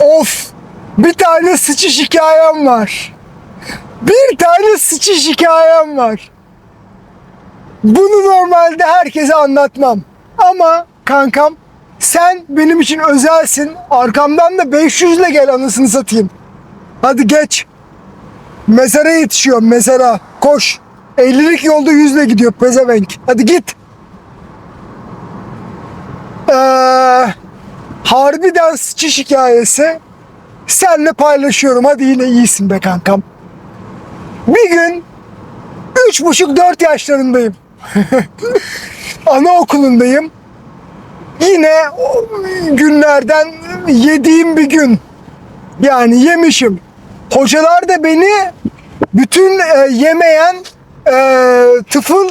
Of! Bir tane sıçış hikayem var. Bir tane sıçış hikayem var. Bunu normalde herkese anlatmam. Ama kankam sen benim için özelsin. Arkamdan da 500 ile gel anasını satayım. Hadi geç. Mezara yetişiyorum mezara. Koş. 50'lik yolda 100 ile gidiyor pezevenk. Hadi git. Ee, harbiden sıçış hikayesi. Senle paylaşıyorum. Hadi yine iyisin be kankam. Bir gün üç buçuk dört yaşlarındayım. Anaokulundayım. Yine o günlerden yediğim bir gün. Yani yemişim. Hocalar da beni bütün e, yemeyen e, tıfıl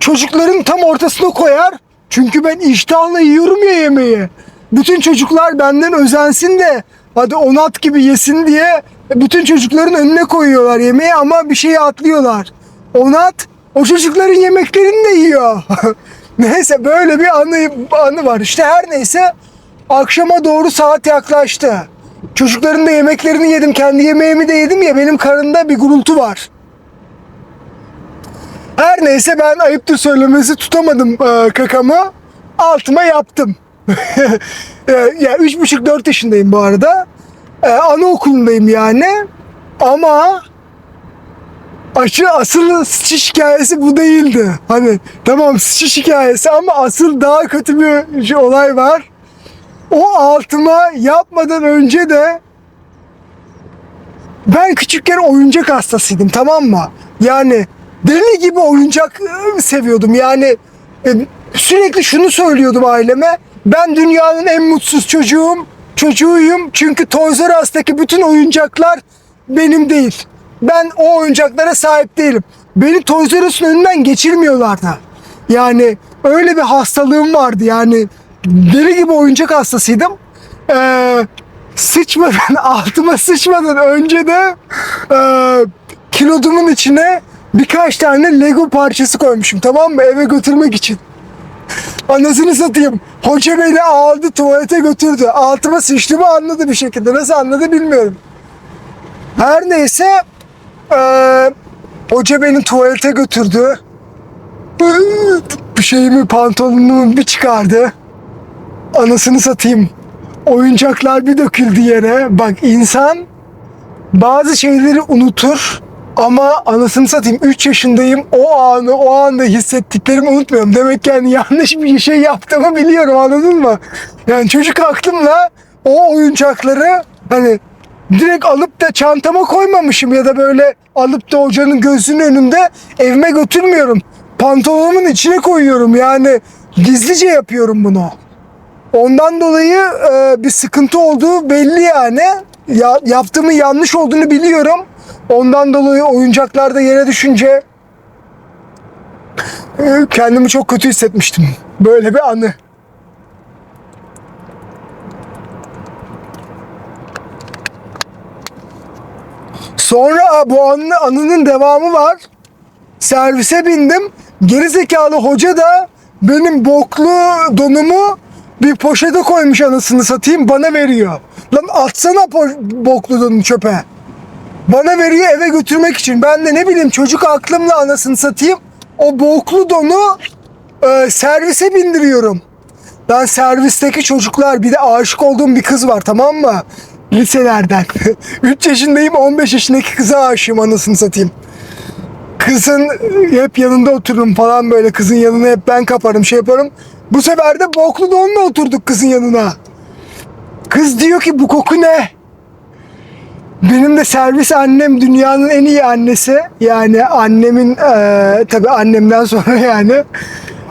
çocukların tam ortasına koyar. Çünkü ben iştahla yiyorum ya yemeği. Bütün çocuklar benden özensin de hadi onat gibi yesin diye bütün çocukların önüne koyuyorlar yemeği ama bir şeyi atlıyorlar. Onat o çocukların yemeklerini de yiyor. neyse böyle bir anı, anı var. İşte her neyse akşama doğru saat yaklaştı. Çocukların da yemeklerini yedim. Kendi yemeğimi de yedim ya benim karında bir gurultu var. Her neyse ben ayıptır söylemesi tutamadım e, kakamı. Altıma yaptım. E, ya üç buçuk dört yaşındayım bu arada. E, anaokulundayım yani. Ama aşı asıl sıçış hikayesi bu değildi. Hani tamam sıçış hikayesi ama asıl daha kötü bir şey- olay var. O altıma yapmadan önce de ben küçükken oyuncak hastasıydım tamam mı? Yani deli gibi oyuncak ıı, seviyordum. Yani e, sürekli şunu söylüyordum aileme. Ben dünyanın en mutsuz çocuğum, çocuğuyum. Çünkü Toys R Us'taki bütün oyuncaklar benim değil. Ben o oyuncaklara sahip değilim. Beni Toys R Us'un önünden geçirmiyorlardı. Yani öyle bir hastalığım vardı yani. Deli gibi oyuncak hastasıydım. Ee, sıçmadan, altıma sıçmadan önce de e, kilodumun içine birkaç tane Lego parçası koymuşum tamam mı eve götürmek için. Anasını satayım. Hoca beni aldı tuvalete götürdü. Altıma sıçtığımı anladı bir şekilde. Nasıl anladı bilmiyorum. Her neyse e, hoca beni tuvalete götürdü. Bir şeyimi pantolonumu bir çıkardı. Anasını satayım. Oyuncaklar bir döküldü yere. Bak insan bazı şeyleri unutur ama anasını satayım 3 yaşındayım o anı o anda hissettiklerimi unutmuyorum. Demek ki yani yanlış bir şey yaptığımı biliyorum anladın mı? Yani çocuk aklımla o oyuncakları hani direkt alıp da çantama koymamışım ya da böyle alıp da hocanın gözünün önünde evime götürmüyorum. Pantolonumun içine koyuyorum yani gizlice yapıyorum bunu. Ondan dolayı e, bir sıkıntı olduğu belli yani. Ya, yaptığımın yanlış olduğunu biliyorum. Ondan dolayı oyuncaklarda yere düşünce e, kendimi çok kötü hissetmiştim. Böyle bir anı. Sonra bu anı, anının devamı var. Servise bindim. Gerizekalı hoca da benim boklu donumu bir poşete koymuş anasını satayım bana veriyor. Lan atsana po- boklu donunu çöpe. Bana veriyor eve götürmek için. Ben de ne bileyim çocuk aklımla anasını satayım. O boklu donu e, servise bindiriyorum. Ben servisteki çocuklar bir de aşık olduğum bir kız var tamam mı? Liselerden. 3 yaşındayım 15 yaşındaki kıza aşığım anasını satayım. Kızın hep yanında otururum falan böyle kızın yanına hep ben kaparım şey yaparım. Bu sefer de boklu donla oturduk kızın yanına. Kız diyor ki bu koku ne? Benim de servis annem dünyanın en iyi annesi. Yani annemin eee tabii annemden sonra yani.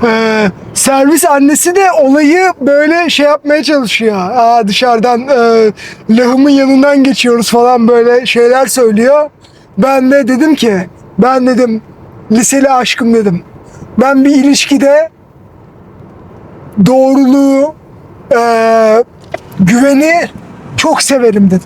Eee, servis annesi de olayı böyle şey yapmaya çalışıyor. Aa, dışarıdan eee lahımın yanından geçiyoruz falan böyle şeyler söylüyor. Ben de dedim ki ben dedim liseli aşkım dedim. Ben bir ilişkide doğruluğu, eee, güveni çok severim dedim.